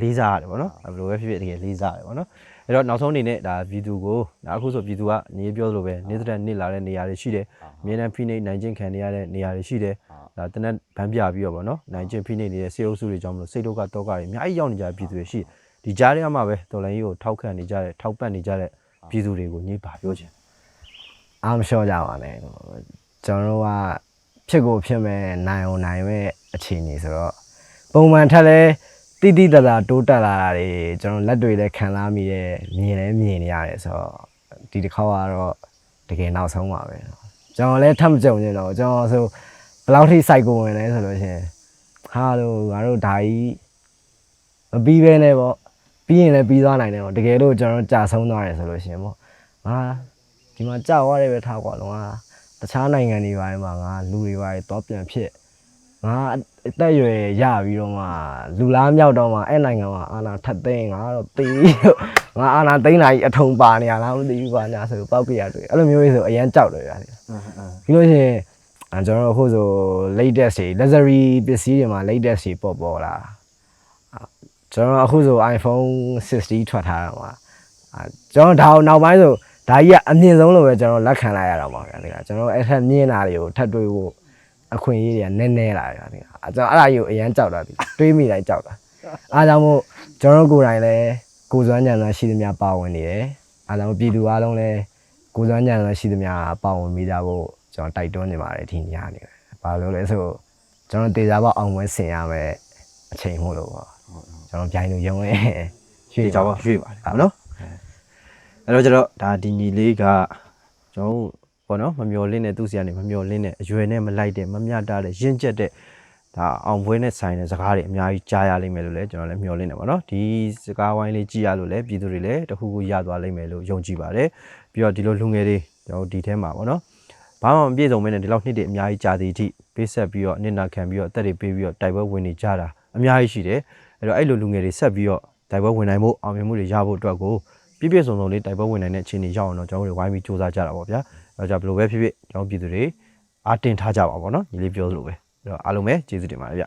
လေးစားရတယ်ပေါ့နော်ဘယ်လိုပဲဖြစ်ဖြစ်တကယ်လေးစားရတယ်ပေါ့နော်အဲ့တော့နောက်ဆုံးအနေနဲ့ဒါဗီဒီယိုကိုဒါအခုဆိုဗီဒီယိုကနေပြောသလိုပဲနေသက်နေလာတဲ့နေရာတွေရှိတယ်အမြဲတမ်းဖိနှိပ်နိုင်ခြင်းခံနေရတဲ့နေရာတွေရှိတယ်ဒါတနက်ဗန်းပြပြီးတော့ပေါ့နော်နိုင်ခြင်းဖိနှိပ်နေတဲ့စေအုပ်စုတွေကြောင့်မလို့စိတ်ဒုက္ခတောကတွေအများကြီးရောက်နေကြတဲ့ပြည်သူတွေရှိတယ် ဒီကြားထဲမှာပဲတော်လိုင်းကြီးကိုထောက်ခံနေကြတဲ့ထောက်ပံ့နေကြတဲ့ပြည်သူတွေကိုညှိပါပြောချင်အားမလျှော့ကြပါနဲ့ကျွန်တော်တို့ကဖြစ်ကိုဖြစ်မဲ့နိုင်အောင်နိုင်မဲ့အခြေအနေဆိုတော့ပုံမှန်ထက်လဲတိတိတသာတိုးတက်လာတာတွေကျွန်တော်လက်တွေလည်းခံစားမိတယ်မြင်လည်းမြင်နေရတယ်ဆိုတော့ဒီတစ်ခေါက်ကတော့တကယ်နောက်ဆုံးပါပဲကျွန်တော်လည်းထပ်မကြုံရင်တော့ကျွန်တော်ဆိုဘယ်လောက်ထိစိုက်ကိုဝင်လဲဆိုလို့ရှိရင်ဟာလို့ငါတို့ဒါကြီးမပြီးပဲနဲ့ပေါ့ ပြီးရင်လည်းပြီးသွားနိုင်တယ်ပေါ့တကယ်လို့ကျွန်တော်တို့ကြာဆုံးသွားတယ်ဆိုလို့ရှိရင်ပေါ့ငါဒီမှာကြာသွားတယ်ပဲထားကွာလုံးကတခြားနိုင်ငံတွေပိုင်းမှာငါလူတွေပိုင်းတော့ပြန်ဖြစ်ငါအသက်အရွယ်ရပြီးတော့မှလူလားမြောက်တော့မှအဲ့နိုင်ငံမှာအာနာထပ်သိမ်းငါတော့တေးလို့ငါအာနာသိမ်းလာကြီးအထုံပါနေရလားမသိဘူးကွာညာဆိုပောက်ပြရတွေ့အဲ့လိုမျိုးကြီးဆိုအရန်ကြောက်တယ်ဗျာပြီးလို့ရှိရင်အဲကျွန်တော်တို့အခုဆို latest တွေ luxury ပစ္စည်းတွေမှာ latest တွေပေါ်ပေါ်လာအာ ကျွန်တော်တို့အခုဆို iPhone 60ထွက်ထားတာမှာအာကျွန်တော်ဒါနောက်ပိုင်းဆိုဒါကြီးကအမြင့်ဆုံးလို့ပဲကျွန်တော်လက်ခံလိုက်ရတာပါဗျာဒီကကျွန်တော်အဲ့ထက်မြင့်တာတွေကိုထပ်တွေးဖို့အခွင့်အရေးတွေကနည်းနည်းလာဗျာဒီကအဲကျွန်တော်အဲ့ဒါကြီးကိုအရန်ကြောက်တာဒီတွေးမိတိုင်းကြောက်တာအားကြောင့်မို့ကျွန်တော်တို့ကိုယ်တိုင်လည်းကိုယ်စွမ်းကြံစွမ်းရှိသမျှပါဝင်နေတယ်အားကြောင့်ပြည်သူအားလုံးလည်းကိုယ်စွမ်းကြံစွမ်းရှိသမျှပါဝင်မိကြဖို့ကျွန်တော်တိုက်တွန်းနေပါတယ်ဒီညနေပဲ။ဘာလို့လဲဆိုတော့ကျွန်တော်တေချာပေါက်အောင်ပွဲဆင်ရမယ်အချိန်မို့လို့ပေါ့။ ကျွန်တော်ပြိုင်လို့ရုံးရဲရွှေဒီကြောင်ရွှေ့ပါတယ်ဟုတ်နော်အဲ့တော့ကျတော့ဒါဒီညီလေးကကျွန်တော်တို့ဘောနော်မမျော်လင့်တဲ့သူစီကနေမမျော်လင့်တဲ့အရွယ်နဲ့မလိုက်တဲ့မမျှတာတဲ့ရင့်ကျက်တဲ့ဒါအောင်ပွဲနဲ့ဆိုင်တဲ့စကားတွေအများကြီးကြားရလိမ့်မယ်လို့လည်းကျွန်တော်လည်းမျှော်လင့်နေပါတော့ဒီစကားဝိုင်းလေးကြည့်ရလို့လည်းပြည်သူတွေလည်းတခုခုရသွားလိမ့်မယ်လို့ယုံကြည်ပါတယ်ပြီးတော့ဒီလိုလူငယ်တွေကျွန်တော်တို့ဒီထဲမှာပေါ့နော်ဘာမှမပြည့်စုံမင်းနဲ့ဒီလောက်နှစ်တွေအများကြီးကြာသေးသည့်ပေးဆက်ပြီးတော့နစ်နာခံပြီးတော့အသက်တွေပေးပြီးတော့တိုက်ပွဲဝင်နေကြတာအများကြီးရှိတယ် အဲ့တော့အဲ့လိုလူငယ်တွေဆက်ပြီးတော့တိုက်ပွဲဝင်နိုင်ဖို့အောင်မြင်မှုတွေရဖို့အတွက်ကိုပြည့်ပြည့်စုံစုံလေးတိုက်ပွဲဝင်နိုင်တဲ့အခြေအနေရောက်အောင်တော့ကျွန်တော်တို့ဝိုင်းပြီးစူးစမ်းကြတာပေါ့ဗျာအဲ့တော့じゃဘယ်လိုပဲဖြစ်ဖြစ်ကျွန်တော်ပြည်သူတွေအားတင်ထားကြပါပေါ့နော်ညီလေးပြောသလိုပဲအဲ့တော့အားလုံးပဲကျေးဇူးတင်ပါတယ်ဗျ